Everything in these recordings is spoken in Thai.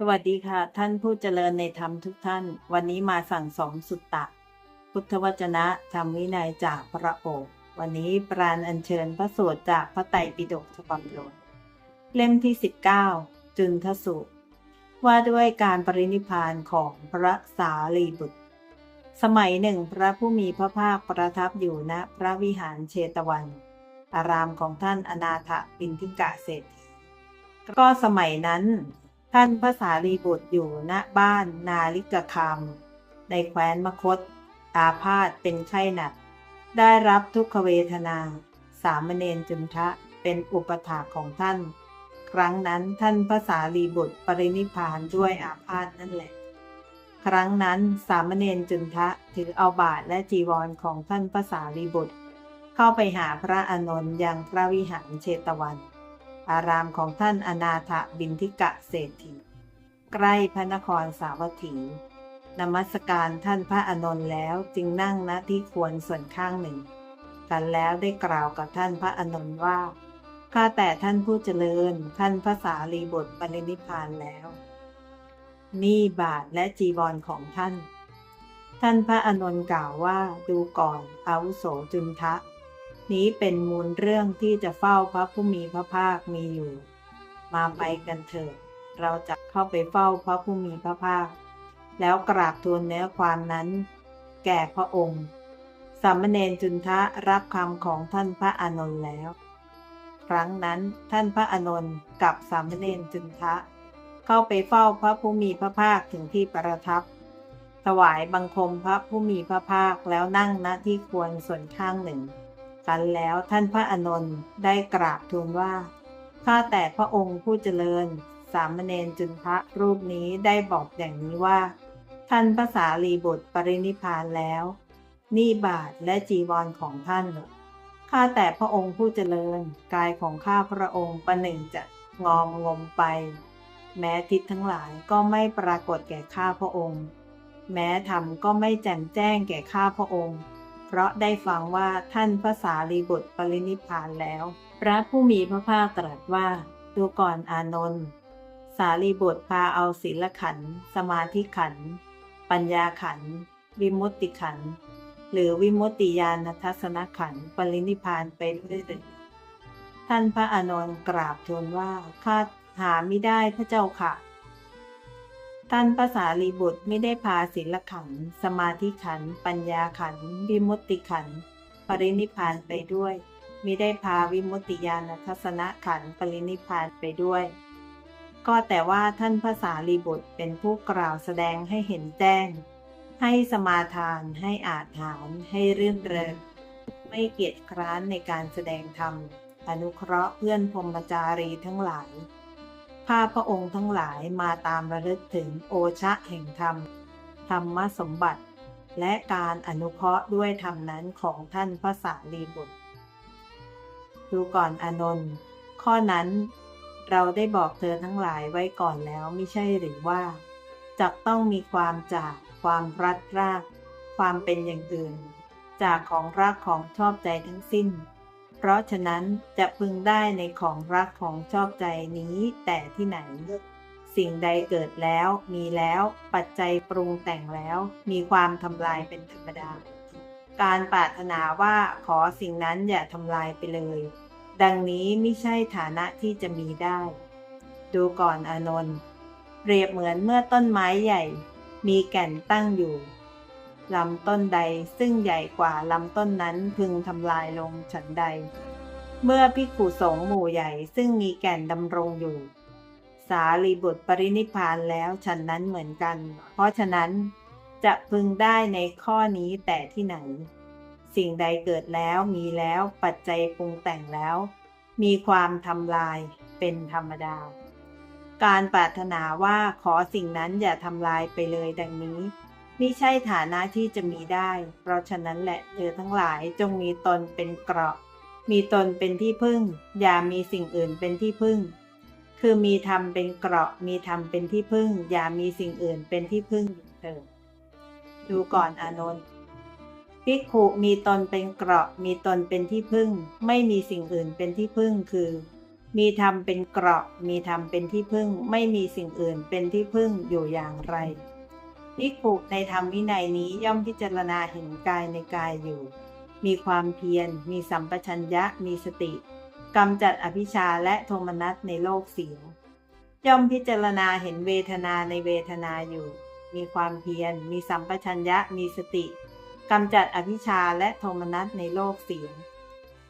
สวัสดีค่ะ ท่านผู้เจริญในธรรมทุกท่าน วันนี้มาสั่งสอนสุตตะ พุทธวจนะธรรมวินัยจากพระโอษฐ์วันนี้ปราณอัญเชิญพระสูตรจากพระไตรปิฎกฉบับหลวงเล่มที่ 19 จุนทสูตร ว่าด้วยการปรินิพานของพระสารีบุตร สมัยหนึ่งพระผู้มีพระภาคประทับอยู่ณพระวิหารเชตวัน อารามของท่านอนาถปินทิกะเศรษฐีก็สมัยนั้น ท่านพระสารีบุตรอยู่ณบ้านนาลิกคามในแคว้นมคต อาพาธเป็นไข้หนัก ได้รับทุกขเวทนา สามเณรจุนทะเป็นอุปถาของท่าน ครั้งนั้นท่านพระสารีบุตรปรินิพพานด้วยอาพาธนั่นแหละ ครั้งนั้นสามเณรจุนทะถือเอาบาทและจีวรของท่านพระสารีบุตร เข้าไปหาพระอานนท์ยังพระวิหารเชตวัน อารามของท่านอนาถบินทิกะเศรษฐี ใกล้พระนครสาวัตถีนมัสการท่านพระอานนท์แล้วจึงนั่งณที่ควรส่วนข้างหนึ่ง กันแล้วได้กล่าวกับท่านพระอานนท์ว่า ข้าแต่ท่านผู้เจริญ ท่านพระสารีบุตรปรินิพานแล้ว นี่บาทและจีวรของท่าน ท่านพระอานนท์กล่าวว่าดูก่อนอาวุโสจุนทะ นี้เป็นมูลเรื่องที่จะเฝ้าพระผู้มีพระภาคมีอยู่ มาไปกันเถิดเราจะเข้าไปเฝ้าพระผู้มีพระภาค แล้วกราบทูลเนื้อความนั้น แก่พระองค์สามเณรจุนทะรับคำของท่านพระอานนท์แล้ว ครั้งนั้นท่านพระอานนท์กับสามเณรจุนทะ เข้าไปเฝ้าพระผู้มีพระภาคถึงที่ประทับ ถวายบังคมพระผู้มีพระภาคแล้วนั่งณที่ควรส่วนข้างหนึ่ง กันแล้วท่านพระอนนท์ได้กราบทูลว่า ข้าแต่พระองค์ผู้เจริญ สามเณรจุนทะรูปนี้ได้บอกอย่างนี้ว่า ท่านพระสารีบุตรปรินิพพานแล้ว นี่บาทและจีวรของท่าน ข้าแต่พระองค์ผู้เจริญ กายของข้าพระองค์ประหนึ่งจะงองงมไป แม้ทิศทั้งหลายก็ไม่ปรากฏแก่ข้าพระองค์ แม้ธรรมก็ไม่แจ่มแจ้งแก่ข้าพระองค์ เพราะได้ฟังว่าท่านพระสารีบุตรปรินิพานแล้ว พระผู้มีพระภาคตรัสว่าดูก่อนอานนท์สารีบุตรพาเอาศีลขัน สมาธิขัน ปัญญาขัน วิมุตติขัน หรือวิมุตติญาณทัศนขัน ปรินิพานไปด้วยท่านพระอานนท์กราบทูลว่าข้าหาไม่ได้พระเจ้าค่ะ ท่านภาษารีบุตรไม่ได้พาศีลขันธ์สมาธิขันธ์ปัญญาขันธ์วิมุตติขันธ์ปรินิพานไปด้วย ไมิได้พาวิมุตติญาณทัศนขันธปรินิพานไปด้วย ก็แต่ว่าท่านภาษารีบุตรเป็นผู้กล่าวแสดงให้เห็นแจ้ง ให้สมาทาน ให้อาจหารให้รื่นเริง ไม่เกียจคร้านในการแสดงธรรม อนุเคราะห์เพื่อนพรมจารีทั้งหลาย พาพระองค์ทั้งหลายมาตามระลึกถึงโอชะแห่งธรรม ธรรมสมบัติ และการอนุเคราะห์ด้วยธรรมนั้นของท่านพระสารีบุตร ดูก่อนอนนท์ข้อนั้นเราได้บอกเธอทั้งหลายไว้ก่อนแล้วไม่ใช่หรือว่าจะต้องมีความจากความรัดราก ความเป็นอย่างอื่น จากของรักของชอบใจทั้งสิ้น ราะฉะนั้นจะพึงได้ในของรักของชอบใจนี้แต่ที่ไหน สิ่งใดเกิดแล้วมีแล้วปัจจัยปรุงแต่งแล้ว มีความทำลายเป็นธรรมดา การปรารถนาว่าขอสิ่งนั้นอย่าทำลายไปเลย ดังนี้ไม่ใช่ฐานะที่จะมีได้ ดูก่อนอานนท์เปรียบเหมือนเมื่อต้นไม้ใหญ่ มีแก่นตั้งอยู่ ลำต้นใดซึ่งใหญ่กว่าลำต้นนั้นพึงทำลายลงฉันใด เมื่อพิกขุสงหมู่ใหญ่ซึ่งมีแก่นดำรงอยู่ สารีบุตรปรินิพพานแล้วฉันนั้นเหมือนกัน เพราะฉะนั้นจะพึงได้ในข้อนี้แต่ที่ไหน สิ่งใดเกิดแล้วมีแล้วปัจจัยปรุงแต่งแล้ว มีความทำลายเป็นธรรมดา การปรารถนาว่าขอสิ่งนั้นอย่าทำลายไปเลยดังนี้ มิใช่ฐานะที่จะมีได้ เพราะฉะนั้นแหละเธอทั้งหลายจงมีตนเป็นเกราะ มีตนเป็นที่พึ่ง อย่ามีสิ่งอื่นเป็นที่พึ่ง คือมีธรรมเป็นเกราะ มีธรรมเป็นที่พึ่ง อย่ามีสิ่งอื่นเป็นที่พึ่งเถิดดูก่อนอานนท์ภิกขุมีตนเป็นเกราะ มีตนเป็นที่พึ่ง ไม่มีสิ่งอื่นเป็นที่พึ่งคือ มีธรรมเป็นเกราะ มีธรรมเป็นที่พึ่ง ไม่มีสิ่งอื่นเป็นที่พึ่งอยู่อย่างไร ภิกขุในธรรมวินัยนี้ย่อมพิจารณาเห็นกายในกายอยู่ มีความเพียร มีสัมปชัญญะ มีสติกำจัดอภิชาและโทมนัสในโลกเสียย่อมพิจารณาเห็นเวทนาในเวทนาอยู่ มีความเพียร มีสัมปชัญญะ มีสติกำจัดอภิชาและโทมนัสในโลกเสีย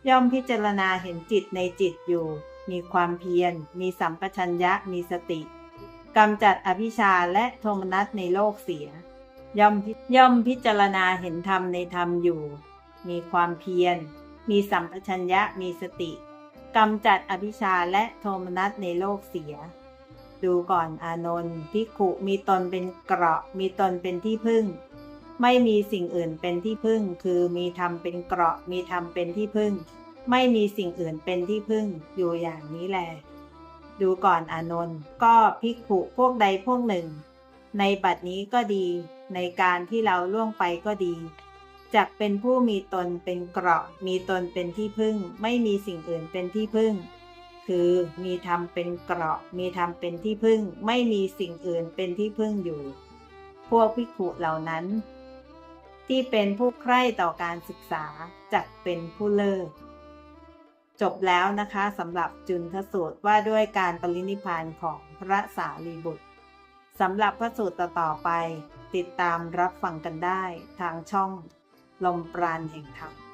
ย่อมพิจารณาเห็นจิตในจิตอยู่ มีความเพียร มีสัมปชัญญะ มีสติ กำจัดอภิชาและโทมนัสในโลกเสีย ย่อมพิย่อมพิจารณาเห็นธรรมในธรรมอยู่ มีความเพียร มีสัมปชัญญะมีสติกำจัดอภิชาและโทมนัสในโลกเสีย ดูก่อนอานนท์ภิกขุมีตนเป็นเกราะ มีตนเป็นที่พึ่ง ไม่มีสิ่งอื่นเป็นที่พึ่ง คือมีธรรมเป็นเกราะ มีธรรมเป็นที่พึ่ง ไม่มีสิ่งอื่นเป็นที่พึ่ง อยู่อย่างนี้แหละ ดูก่อนอานนท์ก็ภิกขุพวกใดพวกหนึ่ง ในบัดนี้ก็ดี ในการที่เราล่วงไปก็ดีจักเป็นผู้มีตนเป็นเกราะ มีตนเป็นที่พึ่ง ไม่มีสิ่งอื่นเป็นที่พึ่ง คือมีธรรมเป็นเกราะ มีธรรมเป็นที่พึ่ง ไม่มีสิ่งอื่นเป็นที่พึ่งอยู่ พวกภิกขุเหล่านั้น ที่เป็นผู้ใคร่ต่อการศึกษาจักเป็นผู้เลิศ จบแล้วนะคะสำหรับจุนทสูตรว่าด้วยการปรินิพานของพระสารีบุตรสำหรับพระสูตรต่อไป ติดตามรับฟังกันได้ทางช่อง ลมปราณแห่งธรรม